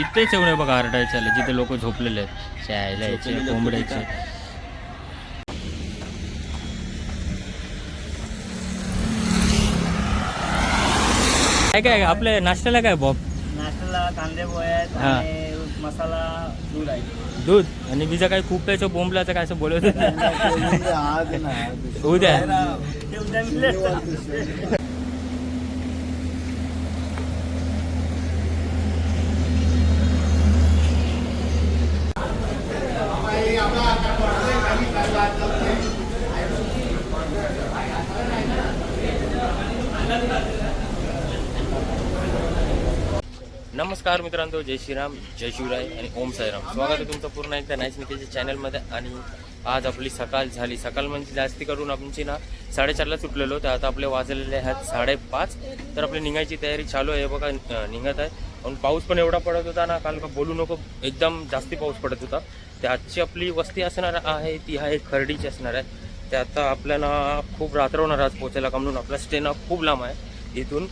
इथेच आहे बघा आरडायच्याला जिथे लोक झोपलेले आहेत. यायचे कोंबड्याचे. काय काय आपल्या नाश्त्याला काय बॉब नाश्त्याला कांदे पोहे आहेत. आणि मसाला दूध आहे. दूध? आणि बीजा काय खूप प्यायचं बोंबलाचं काय असं बोलत. उद्या. नमस्कार मित्रांनो जय श्रीराम जय शिवराय आणि ओम साईराम. स्वागत आहे तुमचं पूर्ण एकदा नाईस चॅनलमध्ये आणि आज आपली सकाळ झाली. सकाळ म्हणजे जास्ती करून आमची ना साडेचारला सुटलेलो तर आता आपले वाजलेले आहेत साडेपाच. तर आपली निघायची तयारी चालू आहे. बघा निघत आहे. पण पाऊस पण एवढा पडत होता ना काल का बोलू नको एकदम जास्ती पाऊस पडत होता. तर आजची आपली वस्ती असणार आहे ती आहे खर्डीची असणार आहे. ते आता आपल्याला खूप रात्र होणार आज पोचायला का म्हणून आपला स्टे ना खूप लांब आहे. इथून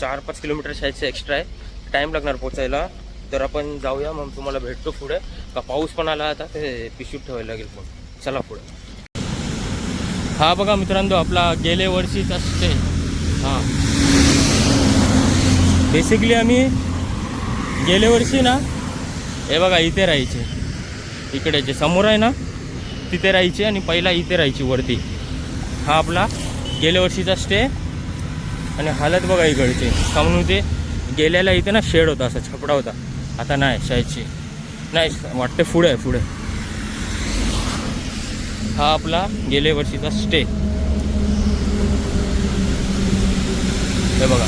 चार पाच किलोमीटर शायदचं एक्स्ट्रा आहे. टाईम लागणार पोचायला तर आपण जाऊया मग तुम्हाला भेटतो पुढे. का पाऊस पण आला आता ते पिशूट ठेवायला लागेल चला पुढे. हा बघा मित्रांनो आपला गेले वर्षीचा स्टे हां. बेसिकली आम्ही गेल्या वर्षी ना हे बघा इथे राहायचे. इकडे जे समोर आहे ना तिथे राहायचे आणि पहिला इथे राहायची वरती. हा आपला गेल्या वर्षीचा स्टे आणि हालत बघा इकडचे. का म्हणून ते? गेल्याला इथे ना शेड होता असा छपडा होता. आता नाही शाळेची नाही वाटते पुढे आहे पुढे. हा आपला गेल्या वर्षीचा स्टे. हे बघा.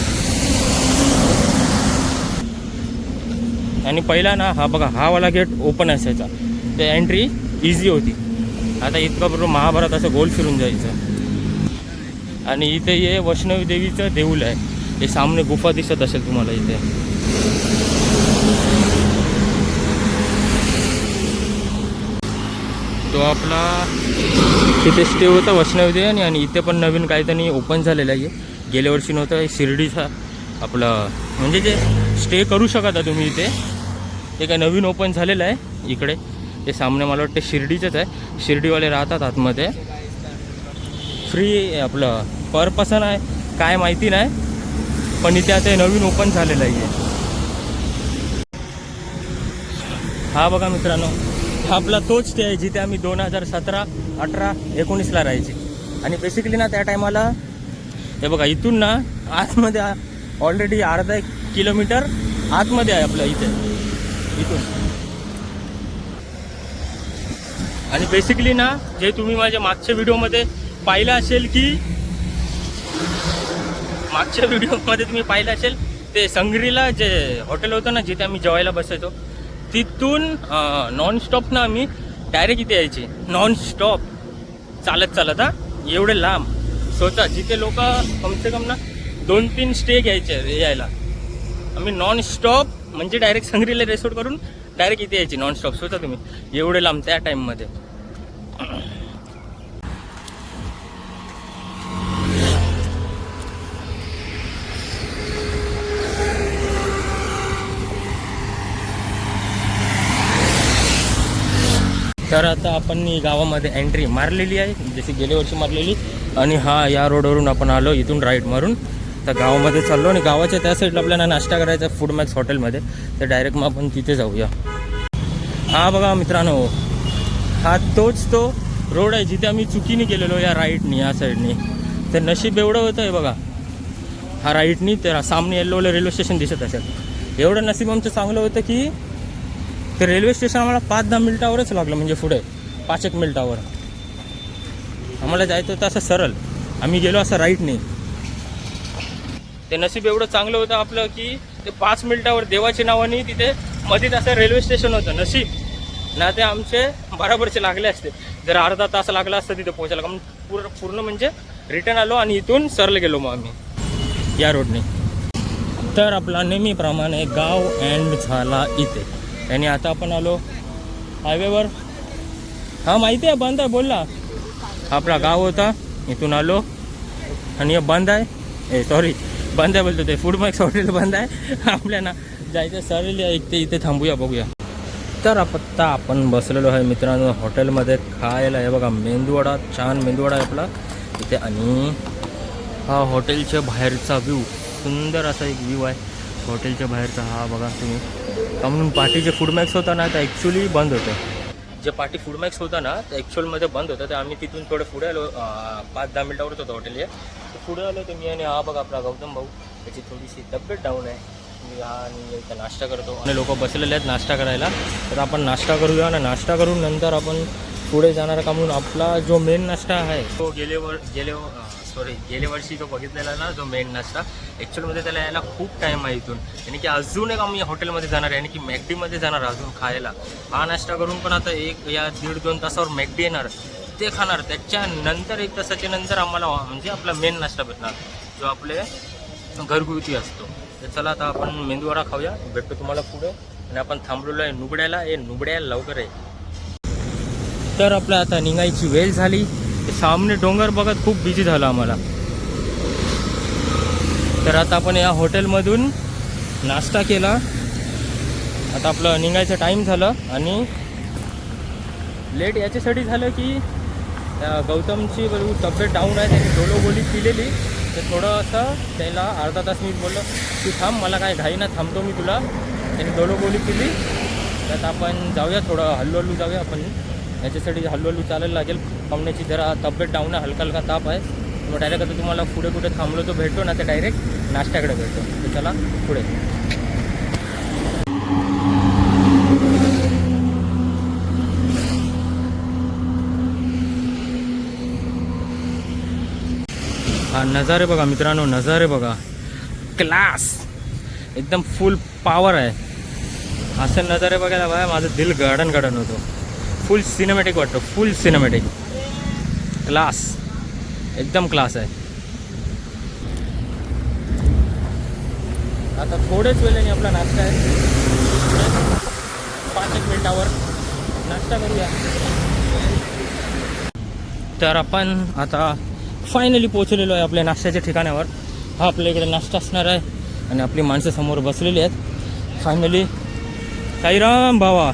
आणि पहिला ना हा बघा हा वाला गेट ओपन असायचा. ते एंट्री इझी होती. आता इतकं बरोबर महाभारत असं गोल फिरून जायचं. आणि इथे हे वैष्णवी देवीचं देऊळ आहे. हे सामने गुफा दिसत असेल तुम्हाला इथे. तो आपला तिथे स्टे होता वैष्णवदेवी आणि- इथे पण नवीन काहीतरी ओपन झालेलं आहे. गेल्या वर्षी नव्हतं शिर्डीचा आपलं म्हणजे जे स्टे करू शकता तुम्ही इथे. ते काय नवीन ओपन झालेलं आहे इकडे. ते सामने मला वाटतं शिर्डीचंच आहे. शिर्डीवाले राहतात आतमध्ये. फ्री आपलं. पर पर्सन आहे. काय माहिती नाही. पण इथे आता नवीन ओपन झालेलं आहे. हा बघा मित्रांनो हा आपला तोच स्टे आहे जिथे आम्ही दोन हजार सतरा अठरा एकोणीसला राहायचे. आणि बेसिकली ना त्या टायमाला हे बघा इथून ना आतमध्ये ऑलरेडी अर्धा एक किलोमीटर आतमध्ये आहे आपलं इथे. इथून. आणि बेसिकली ना जे तुम्ही माझ्या मागच्या व्हिडिओमध्ये पाहिलं असेल की मागच्या व्हिडिओमध्ये तुम्ही पाहिलं असेल ते संग्रीला जे हॉटेल होतं ना जिथे आम्ही जेवायला बसायचो तिथून नॉनस्टॉप ना आम्ही डायरेक्ट इथे यायची. नॉनस्टॉप चालत चालत हा. एवढे लांब. स्वतः जिथे लोक कमसे कम ना दोन तीन स्टे घ्यायचे यायला. आम्ही नॉनस्टॉप म्हणजे डायरेक्ट संग्रीला रेसोर्ट करून डायरेक्ट इथे यायची नॉनस्टॉप स्वतः तुम्ही. एवढे लांब त्या टाईममध्ये तर आता आपण गावामध्ये एंट्री मारलेली आहे. जशी गेल्या वर्षी मारलेली. आणि हा या रोडवरून आपण आलो इथून राईट मारून. तर गावामध्ये चाललो आणि गावाच्या त्या साईडला आपल्याला नाश्ता करायचा फूड मॅक्स हॉटेलमध्ये तर डायरेक्ट मग आपण तिथे जाऊया. हा बघा मित्रांनो हा तोच तो रोड आहे जिथे आम्ही चुकीने गेलेलो या राईटनी या साईडनी तर नशीब एवढं होतं आहे बघा. हा राईटनी तर सामने येल्लोला रेल्वे स्टेशन दिसत असेल. एवढं नशीब आमचं चांगलं होतं की ते रेल्वे स्टेशन आम्हाला पाच दहा मिनिटावरच लागलं म्हणजे पुढे. पाच एक मिनिटावर. आम्हाला जायचं होतं असं सरळ. आम्ही गेलो असं राईट नाही ते नशीब एवढं चांगलं होतं आपलं की ते पाच मिनिटावर देवाच्या नावाने तिथे मध्येच असं रेल्वे स्टेशन होतं नशीब. ना ते आमचे बराबरचे लागले असते. जर अर्धा तास लागला असतं तिथे पोहोचायला कारण पूर्ण पूर्ण म्हणजे रिटर्न आलो आणि इथून सरळ गेलो मग आम्ही. या रोडने तर आपला नेहमीप्रमाणे गाव अँड झाला इथे. आणि आता आपण आलो हायवेवर. हा माहिती आहे बंद आहे बोलला आपला गाव होता इथून आलो. आणि हे बंद आहे. ए सॉरी बंद आहे बोलतो ते. फूड मॅक्स हॉटेल बंद आहे. आपल्या ना जायचं सरळ इथे इथे थांबूया बघूया. तर आत्ता आपण बसलेलो आहे मित्रांनो हॉटेलमध्ये खायला आहे बघा मेंदूवडा छान मेंदूवडा आहे आपला. इथे आणि हा हॉटेलच्या बाहेरचा व्ह्यू सुंदर असा एक व्ह्यू आहे. हॉटेलच्या बाहेरचा हा बघा तुम्ही. का म्हणून पार्टीचे फूड मॅक्स होता ना ते ॲक्च्युली बंद होतं. जे पार्टी फूड मॅक्स होता ना ते ॲक्च्युअलमध्ये बंद होतं. तर आम्ही तिथून थोडं पुढे आलो पाच दहा मिनटावरच होतं हॉटेल हे. तर पुढे आलो तर मी आणि हा बघा आपला गौतम भाऊ त्याची थोडीशी तब्येत डाऊन आहे. मी हा आणि इथं नाश्ता करतो. आणि लोक बसलेले आहेत नाश्ता करायला. तर आपण नाश्ता करूया आणि नाश्ता करून नंतर आपण पुढे जाणार का म्हणून आपला जो मेन नाश्ता आहे. तो गेले वर गेले सॉरी गेल्या वर्षी जो बघितलेला ना जो मेन नाश्ता ॲक्च्युअलमध्ये त्याला यायला खूप टाईम आहे इथून. आणि की अजून एक आम्ही हॉटेलमध्ये जाणार आहे आणि की मॅकडीमध्ये जाणार अजून खायला. हा नाश्ता करून पण आता एक या दीड दोन तासावर मॅकडी येणार. ते खाणार. त्याच्यानंतर एक तासाच्या नंतर आम्हाला म्हणजे आपला मेन नाश्ता भेटणार. जो आपले घरगुती असतो. तर चला आता आपण मेंदूवडा खाऊया. भेटतो तुम्हाला पुढे. आणि आपण थांबलेलो आहे नुबड्याला. हे नुबड्याला लवकर आहे तर आपल्या आता निघायची वेळ झाली. सामने डोंगर बघत खूप बिझी झालं आम्हाला. तर आता आपण या हॉटेलमधून नाश्ता केला. आता आपलं निघायचं टाईम झालं आणि लेट याच्यासाठी झालं की गौतमची बरं तब्येत डाऊन आहे त्याने डोलो गोली पिलेली. तर थोडं असं त्याला अर्धा तास मी बोललो तू थांब मला काय घाई ना थांबतो मी तुला. त्याने डोलो गोली पिली. त्यात आपण जाऊया थोडं हल्लू हल्लू जाऊया आपण. याच्यासाठी हळूहळू हल्लू चालायला लागेल. पाहुण्याची जरा तब्येत डाऊन आहे हलका हलका ताप आहे. मग डायरेक्ट आता तुम्हाला पुढे कुठे थांबलो तो भेटतो ना ते डायरेक्ट नाश्त्याकडे भेटतो. तर चला पुढे. हा नजारे बघा मित्रांनो नजारे बघा. क्लास एकदम फुल पॉवर आहे. असं नजारे बघायला बघा माझं दिल गार्डन गार्डन होतो. फुल सिनेमॅटिक वाटतं. फुल सिनेमॅटिक क्लास एकदम क्लास आहे. आता थोडेच वेळाने आपला नाश्ता आहे. पाच एक मिनिटावर नाश्ता करूया. तर आपण आता फायनली पोहोचलेलो आहे आपल्या नाश्त्याच्या ठिकाणावर. हा आपल्या इकडे नाश्ता असणार आहे. आणि आपली माणसं समोर बसलेली आहेत. फायनली साईराम भावा.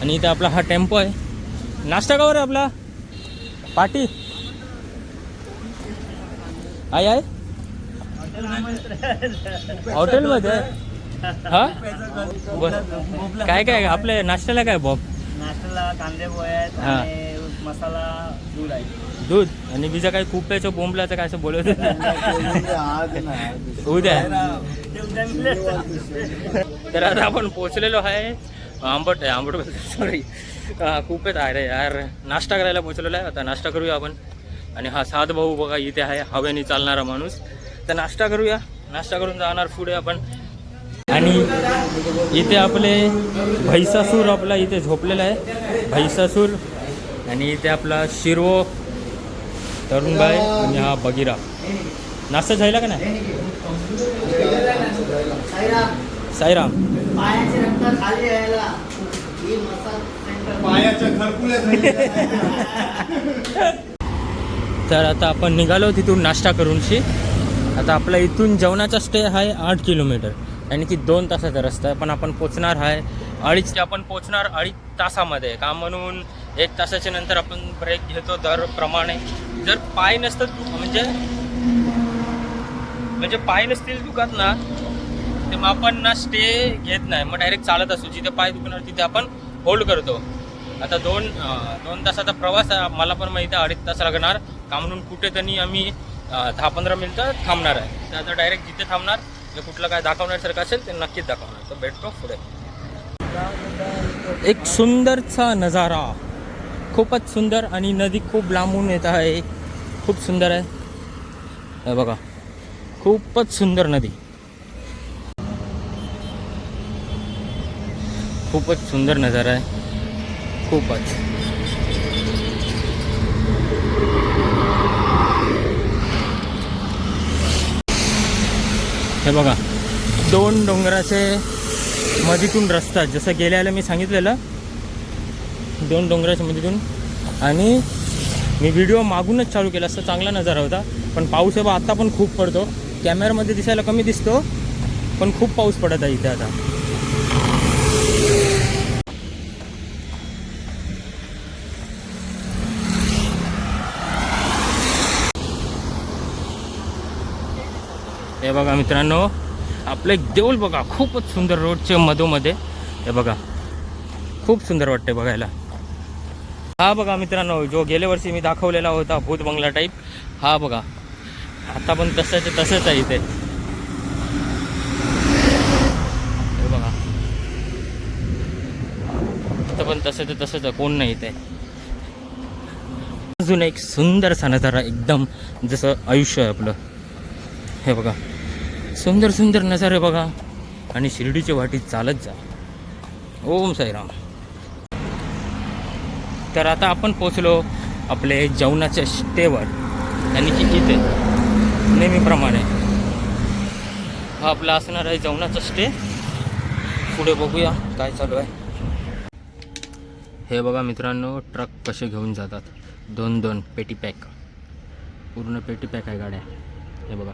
आणि इथे आपला हा टेम्पो आहे. नाश्ता कावर आहे आपला? पाटी आहे आहे हॉटेलमध्ये? हा? बरं. काय काय आपल्या नाश्त्याला काय बॉब? नाश्त्याला कांदे आहेत हा. मसाला दूध आहे. दूध? आणि बीजा काही कुप्याचं बोंबल्याचं काय असं बोलत. उद्या. तर आता आपण पोहोचलेलो आहे. आंबट आहे आंबट सॉरी खूपच आहे रे यार नाश्ता करायला पोहोचलेलो आहे. आता नाश्ता करूया आपण. आणि हा सात भाऊ बघा इथे आहे. हवेने चालणारा माणूस. तर नाश्ता करूया. नाश्ता करून जाणार पुढे आपण. आणि इथे आपले भैसासूर आपला इथे झोपलेला आहे. भैसासूर आणि इथे आपला शिरवो तरुणबाई आणि हा बगिरा. नाश्ता झाला का नाही? साईराम. पायाचे रक्त खाली यायला. ही मसाज सेंटर पायाच्या घरकुल्या झालेल्या तर आता आपण निघालो तिथून नाश्ता करूनशी. आता आपला इथून जेवणाचा स्टे आहे आठ किलोमीटर. आणि की दोन तासाचा रस्ता आहे. पण आपण पोचणार आहे अडीच ते आपण पोचणार अडीच तासामध्ये. का म्हणून एक तासाच्या नंतर आपण ब्रेक घेतो दरप्रमाणे. जर पाय नसतं म्हणजे म्हणजे पाय नसतील दुखात ना ते मग आपण ना स्टे घेत नाही. मग डायरेक्ट चालत असतो. जिथे पाय दुखणार तिथे आपण होल्ड करतो. आता दोन दोन तासाचा प्रवास मला पण माहिती आहे अडीच तास लागणार. का म्हणून कुठे तरी आम्ही दहा पंधरा मिनटं थांबणार आहे. तर आता डायरेक्ट जिथे थांबणार जे कुठलं काय दाखवण्यासारखं असेल ते नक्कीच दाखवणार. तर भेटतो पुढे. एक सुंदरचा नजारा. खूपच सुंदर आणि नदी खूप लांबून येत आहे. खूप सुंदर आहे. हे बघा. खूपच सुंदर नदी. खूपच सुंदर नजारा आहे. खूपच. हे बघा दोन डोंगराचे मधीतून रस्ता जसं गेल्याला मी सांगितलेलं दोन डोंगराच्या मधीतून. आणि मी व्हिडिओ मागूनच चालू केला असता चांगला नजारा होता. पण पाऊस हे बा आत्ता पण खूप पडतो. कॅमेरामध्ये दिसायला कमी दिसतो पण खूप पाऊस पडत आहे इथे आता. हे बघा मित्रांनो आपलं एक देऊळ बघा खूपच सुंदर रोडच्या मधोमध्ये हे बघा खूप सुंदर वाटते बघायला. हा बघा मित्रांनो जो गेल्या वर्षी मी दाखवलेला होता भूत बंगला टाईप हा बघा. आता पण तसंच तसंच आहे इथे. हे बघा. आता पण तसंच तसंच आहे कोण नाही इथे. अजून एक सुंदरसा नजारा एकदम जसं आयुष्य आहे आपलं. हे बघा. सुंदर सुंदर नजारे बघा. आणि शिर्डीची वाटी चालत जा. ओम साईराम. तर आता आपण पोचलो आपले जेवणाच्या स्टेवर आणि की इथे नेहमीप्रमाणे. हा आपला असणार आहे जेवणाचा स्टे पुढे बघूया काय चालू आहे. हे बघा मित्रांनो ट्रक कसे घेऊन जातात. दोन दोन पेटी पॅक. पूर्ण पेटी पॅक आहे गाड्या. हे बघा.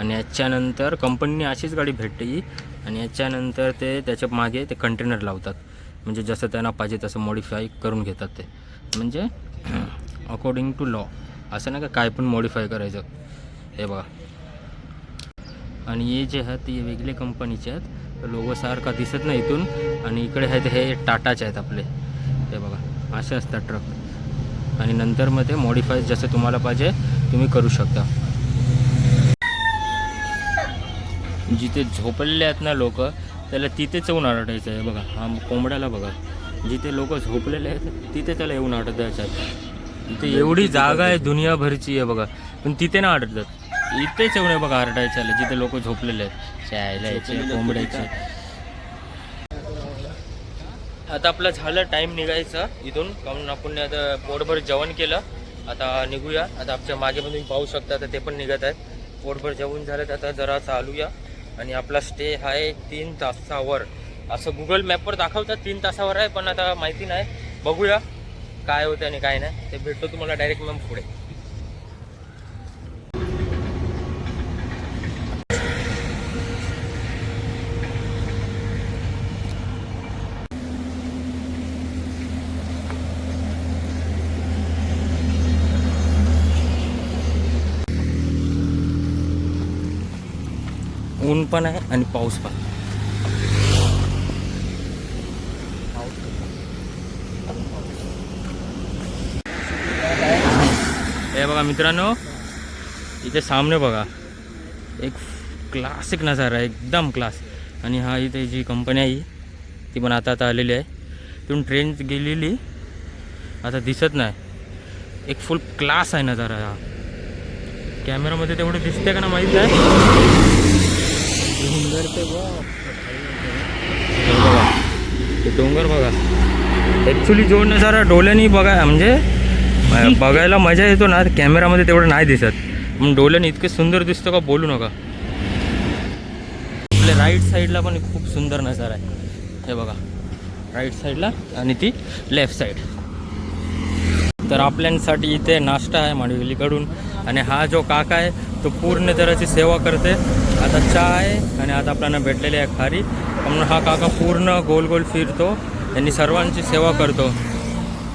आणि याच्यानंतर कंपनीने अशीच गाडी भेटते ही आणि याच्यानंतर ते त्याच्यामागे ते कंटेनर लावतात. म्हणजे जसं त्यांना पाहिजे तसं मॉडिफाय करून घेतात ते. म्हणजे अकॉर्डिंग टू लॉ असं नाही का काय पण मॉडिफाय करायचं. हे बघा. आणि हे जे आहेत ते वेगळे कंपनीचे आहेत. लोगोसारखा दिसत नाही इथून. आणि इकडे आहेत हे टाटाचे आहेत आपले. हे बघा. असे असतात ट्रक आणि नंतर मग ते मॉडिफाय जसं तुम्हाला पाहिजे तुम्ही करू शकता. जिथे झोपलेले आहेत ना लोक त्याला तिथेच येऊन आरडायचं आहे. बघा हा कोंबड्याला बघा. जिथे लोक झोपलेले आहेत तिथे त्याला येऊन द्यायचं आहे. तिथे एवढी जागा आहे दुनियाभरची आहे बघा. पण तिथे ना आरडतात इथेच येऊन आहे बघा आरडायचं जिथे लोक झोपलेले आहेत. शाळेला यायचे कोंबड्याचे. आता आपलं झालं टाईम निघायचा इथून. कारण आपण आता पोटभर जेवण केलं. आता निघूया. आता आमच्या मागे पण तुम्ही पाहू शकता आता ते पण निघत आहेत. पोटभर जेवण झालं तर आता जरा चालूया आणि आपला स्टे आहे तीन तासावर. असं गुगल मॅपवर दाखवतात तीन तासावर आहे पण आता माहिती नाही. बघूया काय होतं आणि काय नाही. ते भेटतो तुम्हाला डायरेक्ट मॅम पुढे. ऊन पण आहे आणि पाऊस पण. हे बघा मित्रांनो इथे सामने बघा. एक क्लासिक नजारा आहे एकदम क्लास आणि हा इथे जी कंपनी आहे ती पण आता आता आलेली आहे. तिथून ट्रेन गेलेली आता दिसत नाही. एक फुल क्लास आहे नजारा हा. कॅमेरामध्ये तेवढं दिसते का ना माहीत नाही. डोंगर ते बघ. ते डोंगर बघा. ॲक्च्युली जो नजारा डोळ्यांनी बघा म्हणजे बघायला मजा येतो ना कॅमेरामध्ये तेवढं नाही दिसत. मग डोळ्याने इतके सुंदर दिसतो का बोलू नका. आपल्या राईट साईडला पण खूप सुंदर नजारा आहे. हे बघा. राईट साईडला आणि ती लेफ्ट साईड तर आपल्यांसाठी इथे नाश्ता आहे मांडविलीकडून आणि हा जो काका आहे तो पूर्ण तऱ्हेची सेवा करते. आता चहा आहे आणि आता आपल्याला भेटलेली आहे खारी. म्हणून हा काका पूर्ण गोल गोल फिरतो. त्यांनी सर्वांची सेवा करतो.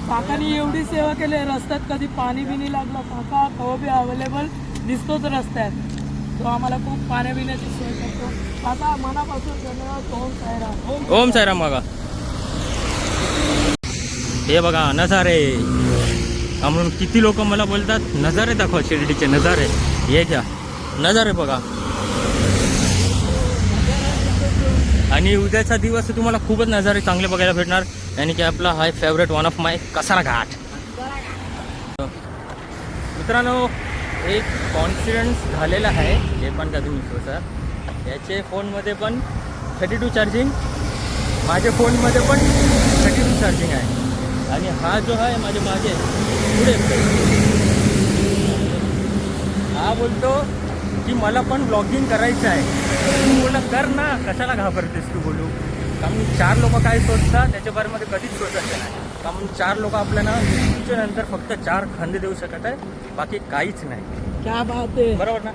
काकानी एवढी सेवा केली रस्त्यात कधी पाणी बिनी लागलं. काका कवा बी अवेलेबल दिसतोच रस्त्यात. तो आम्हाला खूप पाण्या बिण्याची सोय करतो. काका मनापासून धन्यवाद. ओम सायराम ओम साईराम बघा हे बघा नजारे. हा म्हणून किती लोक मला बोलतात नजारे दाखवा शिर्डीचे नजारे. हे घ्या. नजारे बघा. आणि उद्याचा दिवस तुम्हाला खूपच नजारे चांगले बघायला भेटणार. आणि की आपला hi favourite one of my Kasara ghat. मित्रांनो एक कॉन्फिडन्स झालेला आहे. हे पण का तुम्ही सर याचे फोनमध्ये पण थर्टी टू चार्जिंग माझ्या फोनमध्ये पण थर्टी टू चार्जिंग आहे. आणि हा जो आहे माझ्या मागे पुढे. हा बोलतो की मला पण ब्लॉगिंग करायचं आहे. तू बोला कर ना कशाला घाबरतेस तू बोलू? कारण चार लोक काय शोधतात त्याच्या बारेमध्ये कधीच शोधत नाही. कारण चार लोक आपल्याला मृत्यूच्या नंतर फक्त चार खांदे देऊ शकत आहे बाकी काहीच नाही. क्या बात आहे. बरोबर ना?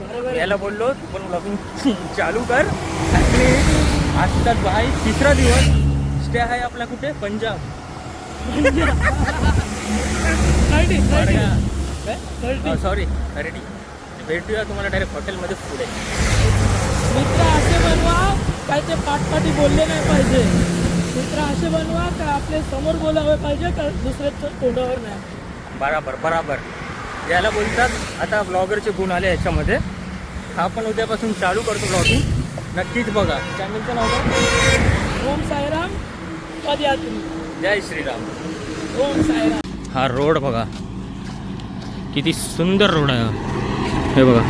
बरोबर याला बोललो तू पण ब्लॉगिंग चालू कर. आणि आजचा आहे तिसरा दिवस स्टे आहे आपला कुठे? Punjab. Thirty thirty thirty. Sorry ready भेटूया तुम्हाला डायरेक्ट हॉटेलमध्ये पुढे मित्र असे बनवा काय ते पाठपाठी बोलले नाही पाहिजे. मित्र असे बनवा काय आपले समोर बोलावे पाहिजे का दुसऱ्याच्या तोंडावर नाही. बराबर बराबर. याला बोलतात आता ब्लॉगरचे गुण आले याच्यामध्ये. हा पण उद्यापासून चालू करतो ब्लॉगिंग नक्कीच बघा. चॅनलचं नाव ओम साईराम पदयात्री जय श्रीराम. ओम साईराम हा रोड बघा. किती सुंदर रोड आहे हे. बघा.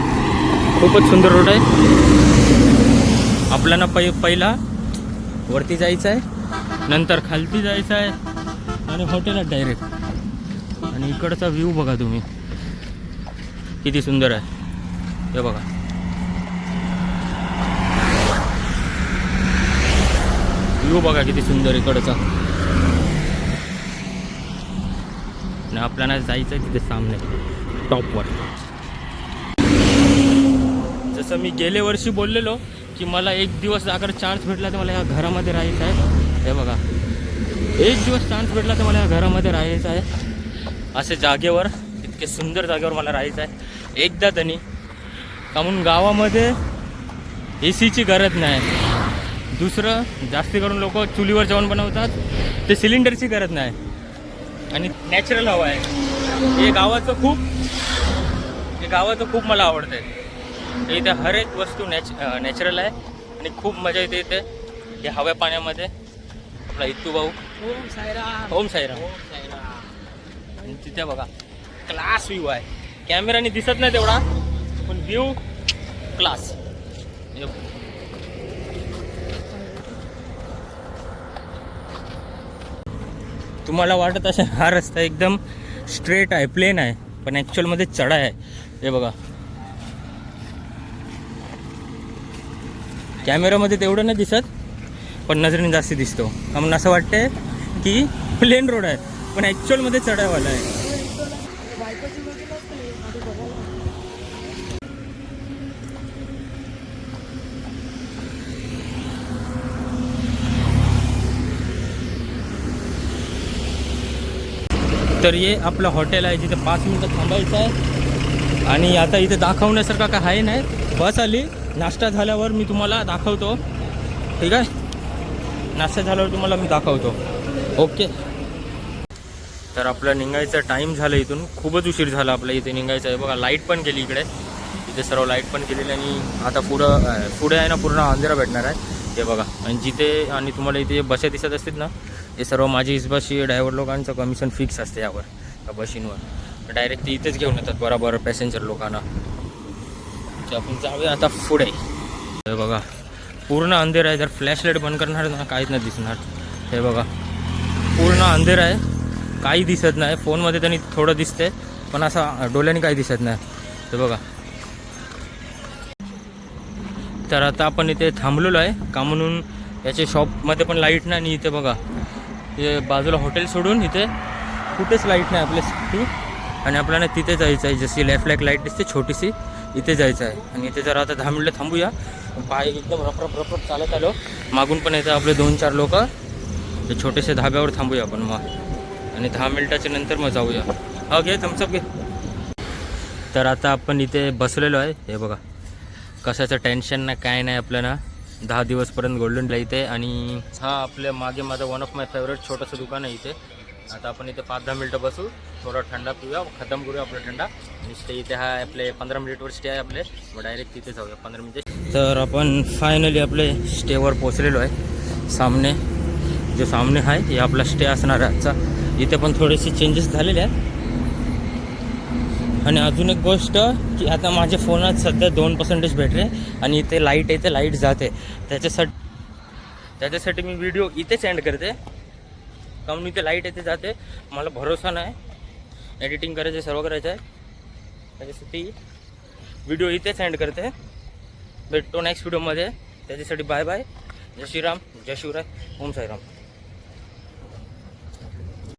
खूपच सुंदर रोड आहे. आपल्याला पै पहिला वरती जायचं आहे नंतर खालती जायचं आहे आणि हॉटेलात डायरेक्ट आणि इकडचा व्ह्यू बघा तुम्ही. किती सुंदर आहे. हे बघा. व्ह्यू बघा किती सुंदर इकडचा. आणि आपल्याला जायचं आहे तिथे सामने. टॉपवर जसं मी गेले वर्षी बोललेलो की मला एक दिवस अगर चान्स भेटला तर मला या घरामध्ये राहायचं आहे. हे बघा. एक दिवस चान्स भेटला तर मला या घरामध्ये राहायचं आहे. असे जागेवर इतके सुंदर जागेवर मला राहायचं आहे. एकदा त्यांनी का म्हणून गावामध्ये ए सीची गरज नाही. दुसरं जास्ती करून लोक चुलीवर जेवण बनवतात. ते सिलेंडरची गरज नाही. आणि नॅचरल हवा आहे. हे गावाचं खूप हे गावाचं खूप मला आवडतं आहे इथे हर एक वस्तू नॅच नॅचरल आहे आणि खूप मजा येते इथे. हे हव्या पाण्यामध्ये. आपला इत्तू भाऊ. ओम साईराम. ओम साईराम. आणि तिथे बघा क्लास व्ह्यू आहे. कॅमेराने दिसत नाही तेवढा पण व्ह्यू क्लास तुम्हाला वाटत असेल हा रस्ता एकदम स्ट्रेट आहे प्लेन आहे पण ॲक्च्युअलमध्ये चढा आहे. हे बघा. कॅमेरामध्ये तेवढं नाही दिसत पण नजरेने जास्त दिसतो. म्हणून असं वाटतंय की प्लेन रोड आहे पण ॲक्च्युअलमध्ये चढावाला आहे बायकोची बघितलं असतं आधी बघायला तर हे आपलं हॉटेल आहे जिथे पाच मिनटं थांबायचं आहे. आणि आता इथे दाखवण्यासारखं काय आहे नाही. बस आली नाश्ता झाल्यावर मी तुम्हाला दाखवतो. ठीक आहे? नाश्ता झाल्यावर तुम्हाला मी दाखवतो. ओके. तर आपलं निघायचं टाईम झालं इथून. खूपच उशीर झाला आपलं इथे निघायचं आहे. बघा लाइट पण गेली इकडे. इथे सर्व लाइट पण केलेली आणि आता पुढं पुढे आहे ना पूर्ण अंधेरा भेटणार आहे. हे बघा. आणि जिथे आणि तुम्हाला इथे बशा दिसत असतील ना हे सर्व माझी इसबाशी ड्रायव्हर लोकांचं कमिशन फिक्स असते यावर त्या बशींवर. डायरेक्ट ते इथेच घेऊन येतात बरोबर पॅसेंजर लोकांना. आपण जाऊया आता पुढे. हे बघा. पूर्ण अंधेर आहे. जर फ्लॅश लाइट बंद करणार ना काहीच नाही दिसणार. हे बघा. पूर्ण अंधेर आहे. काही दिसत नाही. फोनमध्ये त्यांनी थोडं दिसते पण असं डोळ्याने काही दिसत नाही. हे बघा. तर आता आपण इथे थांबलेलो आहे. का म्हणून याच्या शॉपमध्ये पण लाइट नाही आणि इथे बघा. ते बाजूला हॉटेल सोडून इथे कुठेच लाइट नाही आपल्यासाठी आणि आपल्याला तिथे जायचं आहे. जशी लेफ्ट लाइट लाइट दिसते छोटीशी इथे जायचं आहे. आणि इथे जर आता दहा मिनटं थांबूया. पाय एकदम रपरप रपरप चालत आलो. मागून पण येतं आपले दोन चार लोक. ते छोटेसे धाब्यावर थांबूया आपण मग. आणि दहा मिनिटाच्या नंतर मग जाऊया. हो घे तुमचं घे. तर आता आपण इथे बसलेलो आहे. हे बघा. कशाचं टेन्शन नाही काय नाही आपल्याला. दहा दिवसपर्यंत गोल्डनला इथे आणि हा आपल्या मागे माझं वन ऑफ माय फेवरेट छोटंसं दुकान आहे इथे. आता आपण इथे पाच दहा मिनटं बसू थोडा थंडा पिऊया खतम करूया आपला थंडा. आणि स्टे इथे हा आपले पंधरा मिनिटवर स्टे आहे आपले. मग डायरेक्ट तिथे जाऊया पंधरा मिनिटे. तर आपण फायनली आपले स्टेवर पोचलेलो आहे. सामने जो सामने आहे हे आपला स्टे असणार आहे आजचा इथे पण थोडेसे चेंजेस झालेले आहेत. आणि अजून एक गोष्ट की आता माझ्या फोनात सध्या दोन पर्सेंटेज बॅटरी आहे आणि इथे लाइट येते लाइट जाते. त्याच्यासाठी त्याच्यासाठी मी व्हिडिओ इथे सेंड करते. कारण इथे लाइट येते जाते. मला भरोसा नाही. एडिटिंग करायचं सर्व करायचं आहे. त्याच्यासाठी व्हिडिओ इथे सेंड करते. भेटतो नेक्स्ट व्हिडिओमध्ये त्याच्यासाठी बाय बाय जय श्रीराम. जय शिवराय. ओम साईराम.